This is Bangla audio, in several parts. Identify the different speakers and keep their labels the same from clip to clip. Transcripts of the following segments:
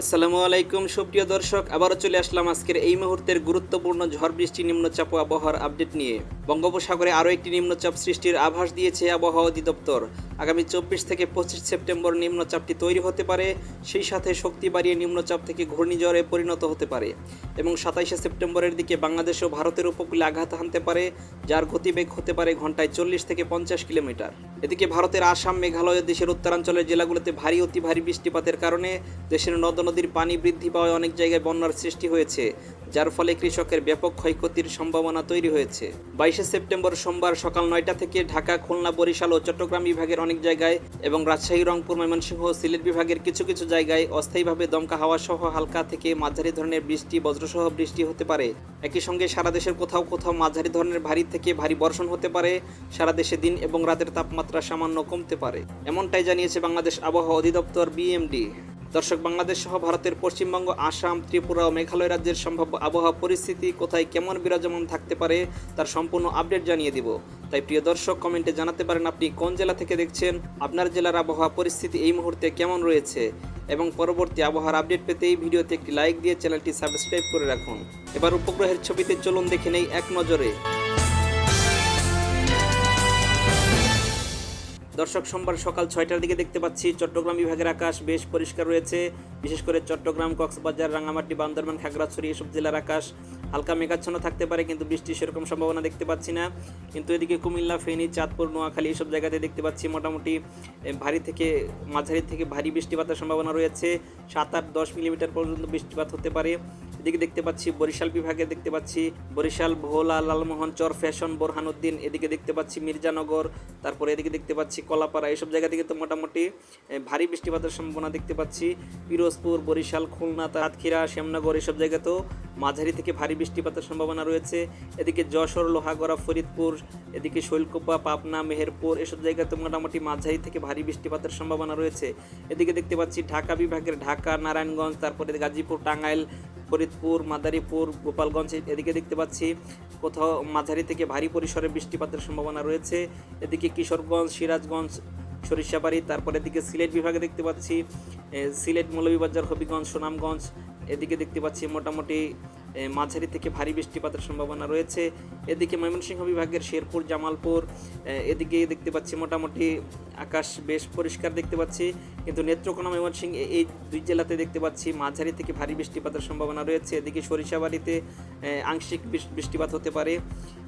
Speaker 1: আসসালামু আলাইকুম, সুপ্রিয় দর্শক। আবারও চলে আসলাম আজকের এই মুহূর্তের গুরুত্বপূর্ণ ঝড় বৃষ্টি নিম্নচাপ ও আবহাওয়ার আপডেট নিয়ে। বঙ্গোপসাগরে আরও একটি নিম্নচাপ সৃষ্টির আভাস দিয়েছে আবহাওয়া অধিদপ্তর। আগামী চব্বিশ থেকে পঁচিশ সেপ্টেম্বর নিম্নচাপটি তৈরি হতে পারে। সেই সাথে শক্তি বাড়িয়ে নিম্নচাপ থেকে ঘূর্ণিঝড়ে পরিণত হতে পারে এবং সাতাইশে সেপ্টেম্বরের দিকে বাংলাদেশ ও ভারতের উপকূলে আঘাত হানতে পারে, যার গতিবেগ হতে পারে ঘন্টায় চল্লিশ থেকে পঞ্চাশ কিলোমিটার। এদিকে ভারতের আসাম, মেঘালয় দেশের উত্তরাঞ্চলের জেলাগুলোতে ভারী অতি ভারী বৃষ্টিপাতের কারণে দেশের নদ নদীর পানি বৃদ্ধি পাওয়ায় অনেক জায়গায় বন্যার সৃষ্টি হয়েছে, যার ফলে কৃষকের ব্যাপক ক্ষয়ক্ষতির সম্ভাবনা তৈরি হয়েছে। বাইশে সেপ্টেম্বর সোমবার সকাল নয়টা থেকে ঢাকা, খুলনা, বরিশাল ও চট্টগ্রাম বিভাগের অনেক জায়গায় এবং রাজশাহী, রংপুর, ময়মনসিংহ, সিলেট বিভাগের কিছু কিছু জায়গায় অস্থায়ীভাবে দমকা হাওয়া সহ হালকা থেকে মাঝারি ধরনের বৃষ্টি, বজ্রসহ বৃষ্টি হতে পারে। একই সঙ্গে সারা দেশের কোথাও কোথাও মাঝারি ধরনের ভারী থেকে ভারী বর্ষণ হতে পারে। সারা দেশে দিন এবং রাতের তাপমাত্রা সামান্য কমতে পারে। এমনটাই জানিয়েছে বাংলাদেশ আবহাওয়া অধিদপ্তর বিএমডি। দর্শক, বাংলাদেশ সহ ভারতের পশ্চিমবঙ্গ, আসাম, ত্রিপুরা ও মেঘালয় রাজ্যের সম্ভাব্য আবহাওয়া পরিস্থিতি কোথায় কেমন বিরাজমান থাকতে পারে তার সম্পূর্ণ আপডেট জানিয়ে দিব। তাই প্রিয় দর্শক, কমেন্টে জানাতে পারেন আপনি কোন জেলা থেকে দেখছেন, আপনার জেলার আবহাওয়া পরিস্থিতি এই মুহূর্তে কেমন রয়েছে এবং পরবর্তী আবহাওয়ার আপডেট পেতে এই ভিডিওতে একটি লাইক দিয়ে চ্যানেলটি সাবস্ক্রাইব করে রাখুন। এবার উপগ্রহের ছবিতে চলুন দেখে নেই এক নজরে। দর্শক, সোমবার সকাল ছয়টার দিকে দেখতে পাচ্ছি চট্টগ্রাম বিভাগের আকাশ বেশ পরিষ্কার রয়েছে। বিশেষ করে চট্টগ্রাম, কক্সবাজার রাঙামাটি বান্দরবান, খাগড়াছড়ি এসব জেলার আকাশ হালকা মেঘাচ্ছন্ন থাকতে পারে, কিন্তু বৃষ্টির সেরকম সম্ভাবনা দেখতে পাচ্ছি না। কিন্তু এদিকে কুমিল্লা, ফেনী, চাঁদপুর, নোয়াখালী এসব জায়গাতে দেখতে পাচ্ছি মোটামুটি ভারী থেকে, মাঝারি থেকে ভারী বৃষ্টিপাতের সম্ভাবনা রয়েছে। সাত আট দশ মিলিমিটার পর্যন্ত বৃষ্টিপাত হতে পারে। এদিকে দেখতে পাচ্ছি, বরিশাল বিভাগে দেখতে পাচ্ছি, বরিশাল, ভোলা, লালমোহন, চর, ফ্যাশন, বোরহানুদ্দিন, এদিকে দেখতে পাচ্ছি মির্জানগর, তারপরে এদিকে দেখতে পাচ্ছি কলাপাড়া এইসব জায়গা থেকে তো মোটামুটি ভারী বৃষ্টিপাতের সম্ভাবনা দেখতে পাচ্ছি। পিরোজপুর, বরিশাল, খুলনা সাতক্ষীরা, শ্যামনগর, এসব জায়গাতেও মাঝারি থেকে ভারী বৃষ্টিপাতের সম্ভাবনা রয়েছে। এদিকে যশোর, লোহাগড়া, ফরিদপুর, এদিকে শৈলকুপা, পাবনা, মেহেরপুর, এসব জায়গাতে মোটামুটি মাঝারি থেকে ভারী বৃষ্টিপাতের সম্ভাবনা রয়েছে। এদিকে দেখতে পাচ্ছি ঢাকা বিভাগের ঢাকা, নারায়ণগঞ্জ, তারপরে গাজীপুর, টাঙ্গাইল ফরিদপুর, মাদারীপুর, গোপালগঞ্জ এদিকে দেখতে পাচ্ছি। কোথাও মাঝারি থেকে ভারী পরিসরে বৃষ্টিপাতের সম্ভাবনা রয়েছে। এদিকে কিশোরগঞ্জ, সিরাজগঞ্জ, সরিষাবাড়ি, তারপরে এদিকে সিলেট বিভাগে দেখতে পাচ্ছি। সিলেট, মৌলভীবাজার, হবিগঞ্জ, সুনামগঞ্জ এদিকে দেখতে পাচ্ছি মোটামুটি মাঝারি থেকে ভারী বৃষ্টিপাতের সম্ভাবনা রয়েছে। এদিকে ময়মনসিংহ বিভাগের শেরপুর, জামালপুর এদিকে দেখতে পাচ্ছি মোটামুটি আকাশ বেশ পরিষ্কার দেখতে পাচ্ছি। কিন্তু নেত্রকোনা, ময়মনসিংহ এই দুই জেলাতে দেখতে পাচ্ছি মাঝারি থেকে ভারী বৃষ্টিপাতের সম্ভাবনা রয়েছে। এদিকে সরিষাবাড়িতে আংশিক বৃষ- বৃষ্টিপাত হতে পারে।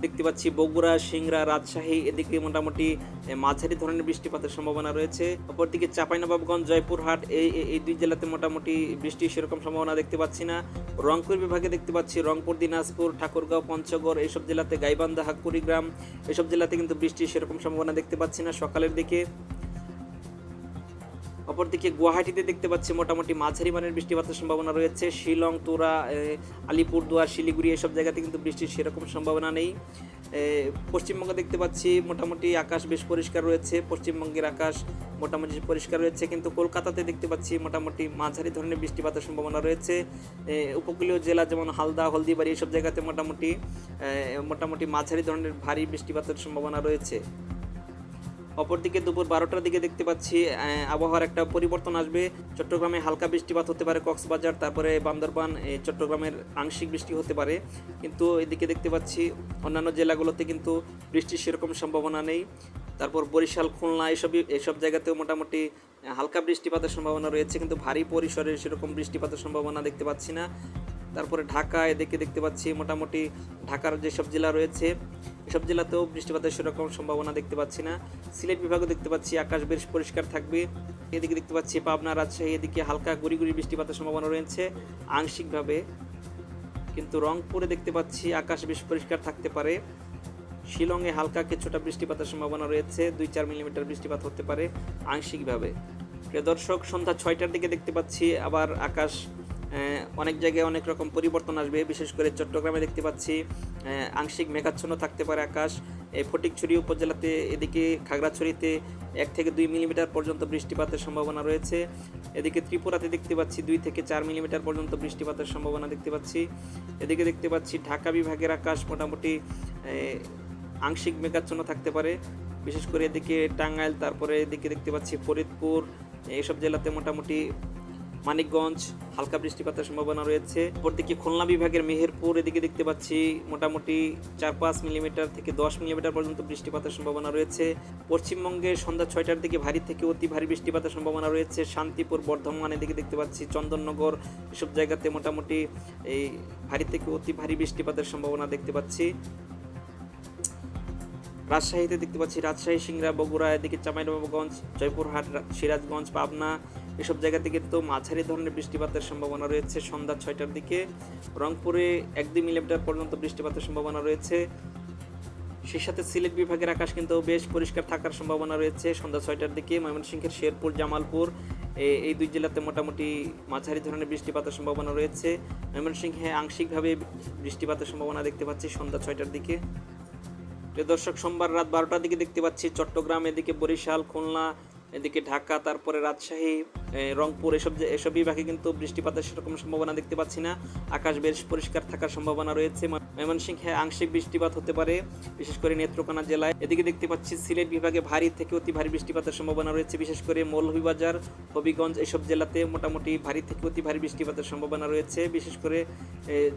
Speaker 1: দেখতে পাচ্ছি বগুড়া, সিংড়া, রাজশাহী, এদিকে মোটামুটি মাঝারি ধরনের বৃষ্টিপাতের সম্ভাবনা রয়েছে। অপরদিকে চাঁপাইনবাবগঞ্জ, জয়পুরহাট, এই এই- দুই জেলাতে মোটামুটি বৃষ্টির সেরকম সম্ভাবনা দেখতে পাচ্ছি না। রংপুর বিভাগে দেখতে পাচ্ছি রংপুর, দিনাজপুর, ঠাকুরগাঁও, পঞ্চগড়, এইসব জেলাতে গাইবান্ধা হাকুড়িগ্রাম এসব জেলাতে কিন্তু বৃষ্টির সেরকম সম্ভাবনা দেখতে পাচ্ছি না। সকালের দিকে অপরদিকে গুয়াহাটিতে দেখতে পাচ্ছি মোটামুটি মাঝারি মানের বৃষ্টিপাতের সম্ভাবনা রয়েছে। শিলং, তুরা আলিপুরদুয়ার শিলিগুড়ি এসব জায়গাতে কিন্তু বৃষ্টির সেরকম সম্ভাবনা নেই। পশ্চিমবঙ্গে দেখতে পাচ্ছি মোটামুটি আকাশ বেশ পরিষ্কার রয়েছে। পশ্চিমবঙ্গের আকাশ মোটামুটি পরিষ্কার রয়েছে, কিন্তু কলকাতাতে দেখতে পাচ্ছি মোটামুটি মাঝারি ধরনের বৃষ্টিপাতের সম্ভাবনা রয়েছে। উপকূলীয় জেলা যেমন হালদা, হলদিবাড়ি এসব জায়গাতে মোটামুটি মোটামুটি মাঝারি ধরনের ভারী বৃষ্টিপাতের সম্ভাবনা রয়েছে। অপরদিকে দুপুর বারোটার দিকে দেখতে পাচ্ছি আবহাওয়ার একটা পরিবর্তন আসবে। চট্টগ্রামে হালকা বৃষ্টিপাত হতে পারে কক্সবাজার, তারপরে বান্দরবান চট্টগ্রামের আংশিক বৃষ্টি হতে পারে। কিন্তু এদিকে দেখতে পাচ্ছি অন্যান্য জেলাগুলোতে কিন্তু বৃষ্টির সেরকম সম্ভাবনা নেই। তারপর বরিশাল, খুলনা এসব এসব জায়গাতেও মোটামুটি হালকা বৃষ্টিপাতের সম্ভাবনা রয়েছে। কিন্তু ভারী পরিসরে সেরকম বৃষ্টিপাতের সম্ভাবনা দেখতে পাচ্ছি না। তারপরে ঢাকা, এদিকে দেখতে পাচ্ছি মোটামুটি ঢাকার যেসব জেলা রয়েছে, এসব জেলাতেও বৃষ্টিপাতের সেরকম সম্ভাবনা দেখতে পাচ্ছি না। সিলেট বিভাগও দেখতে পাচ্ছি আকাশ বেশ পরিষ্কার থাকবে। এদিকে দেখতে পাচ্ছি পাবনা, রাজশাহী, এদিকে হালকা গুড়ি গুড়ি বৃষ্টিপাতের সম্ভাবনা রয়েছে আংশিকভাবে। কিন্তু রংপুরে দেখতে পাচ্ছি আকাশ বেশ পরিষ্কার থাকতে পারে। শিলংয়ে হালকা কিছুটা বৃষ্টিপাতের সম্ভাবনা রয়েছে, দুই চার মিলিমিটার বৃষ্টিপাত হতে পারে আংশিকভাবে। প্রিয় দর্শক, সন্ধ্যা ছয়টার দিকে দেখতে পাচ্ছি আবার আকাশ অনেক জায়গায় অনেক রকম পরিবর্তন আসবে। বিশেষ করে চট্টগ্রামে দেখতে পাচ্ছি আংশিক মেঘাচ্ছন্ন থাকতে পারে আকাশ। এই ফটিকছড়ি উপজেলাতে এদিকে খাগড়াছড়িতে এক থেকে দুই মিলিমিটার পর্যন্ত বৃষ্টিপাতের সম্ভাবনা রয়েছে। এদিকে ত্রিপুরাতে দেখতে পাচ্ছি দুই থেকে চার মিলিমিটার পর্যন্ত বৃষ্টিপাতের সম্ভাবনা দেখতে পাচ্ছি। এদিকে দেখতে পাচ্ছি ঢাকা বিভাগের আকাশ মোটামুটি আংশিক মেঘাচ্ছন্ন থাকতে পারে। বিশেষ করে এদিকে টাঙ্গাইল, তারপরে এদিকে দেখতে পাচ্ছি ফরিদপুর, এইসব জেলাতে মোটামুটি মানিকগঞ্জ, হালকা বৃষ্টিপাতের সম্ভাবনা রয়েছে। অপরদিকে খুলনা বিভাগের মেহেরপুর, এদিকে দেখতে পাচ্ছি মোটামুটি চার পাঁচ মিলিমিটার থেকে দশ মিলিমিটার পর্যন্ত বৃষ্টিপাতের সম্ভাবনা রয়েছে। পশ্চিমবঙ্গে সন্ধ্যা ছয়টার দিকে ভারী থেকে অতি ভারী বৃষ্টিপাতের সম্ভাবনা রয়েছে। শান্তিপুর, বর্ধমান, এদিকে দেখতে পাচ্ছি চন্দননগর, এসব জায়গাতে মোটামুটি এই ভারী থেকে অতি ভারী বৃষ্টিপাতের সম্ভাবনা দেখতে পাচ্ছি। রাজশাহীতে দেখতে পাচ্ছি রাজশাহী, সিংড়া, বগুড়া, এদিকে চাঁপাইনবাবগঞ্জ, জয়পুরহাট, সিরাজগঞ্জ, পাবনা এসব জায়গা থেকে তো মাঝারি ধরনের বৃষ্টিপাতের সম্ভাবনা রয়েছে। সন্ধ্যা ছয়টার দিকে রংপুরে এক দুই মিলিমিটার পর্যন্ত বৃষ্টিপাতের সম্ভাবনা রয়েছে। সেই সাথে সিলেট বিভাগের আকাশ কিন্তু বেশ পরিষ্কার থাকার সম্ভাবনা রয়েছে। সন্ধ্যা ছয়টার দিকে ময়মনসিংহের শেরপুর, জামালপুর এই দুই জেলাতে মোটামুটি মাঝারি ধরনের বৃষ্টিপাতের সম্ভাবনা রয়েছে। ময়মনসিংহে আংশিকভাবে বৃষ্টিপাতের সম্ভাবনা দেখতে পাচ্ছি সন্ধ্যা ছয়টার দিকে। প্রিয় দর্শক, সোমবার রাত বারোটার দিকে দেখতে পাচ্ছি চট্টগ্রাম, এদিকে বরিশাল, খুলনা, এদিকে ঢাকা, তারপরে রাজশাহী। রংপুর, এসব যে- এসব বিভাগে কিন্তু বৃষ্টিপাতের সেরকম সম্ভাবনা দেখতে পাচ্ছি না। আকাশ বেশ পরিষ্কার থাকার সম্ভাবনা রয়েছে। ময়মনসিংহে আংশিক বৃষ্টিপাত হতে পারে, বিশেষ করে নেত্রকোনা জেলায়। এদিকে দেখতে পাচ্ছি সিলেট বিভাগে ভারী থেকে অতি ভারী বৃষ্টিপাতের সম্ভাবনা রয়েছে, বিশেষ করে মৌলভীবাজার, হবিগঞ্জ এসব জেলাতে মোটামুটি ভারী থেকে অতি ভারী বৃষ্টিপাতের সম্ভাবনা রয়েছে। বিশেষ করে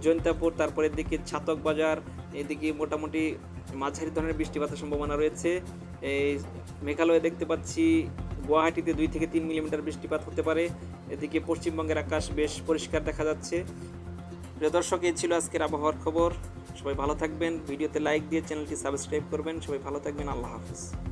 Speaker 1: জৈন্তাপুর তারপরে এদিকে ছাতক বাজার এদিকে মোটামুটি মাঝারি ধরনের বৃষ্টিপাতের সম্ভাবনা রয়েছে। এই, মেঘালয়ে দেখতে পাচ্ছি গুয়াহাটিতে দুই থেকে তিন মিলিমিটার বৃষ্টিপাত হতে পারে। এদিকে পশ্চিমবঙ্গের আকাশ বেশ পরিষ্কার দেখা যাচ্ছে। প্রিয় দর্শক, এই ছিল আজকের আবহাওয়ার খবর। সবাই ভালো থাকবেন। ভিডিওতে লাইক দিয়ে চ্যানেলটি সাবস্ক্রাইব করবেন। সবাই ভালো থাকবেন। আল্লাহ হাফিজ।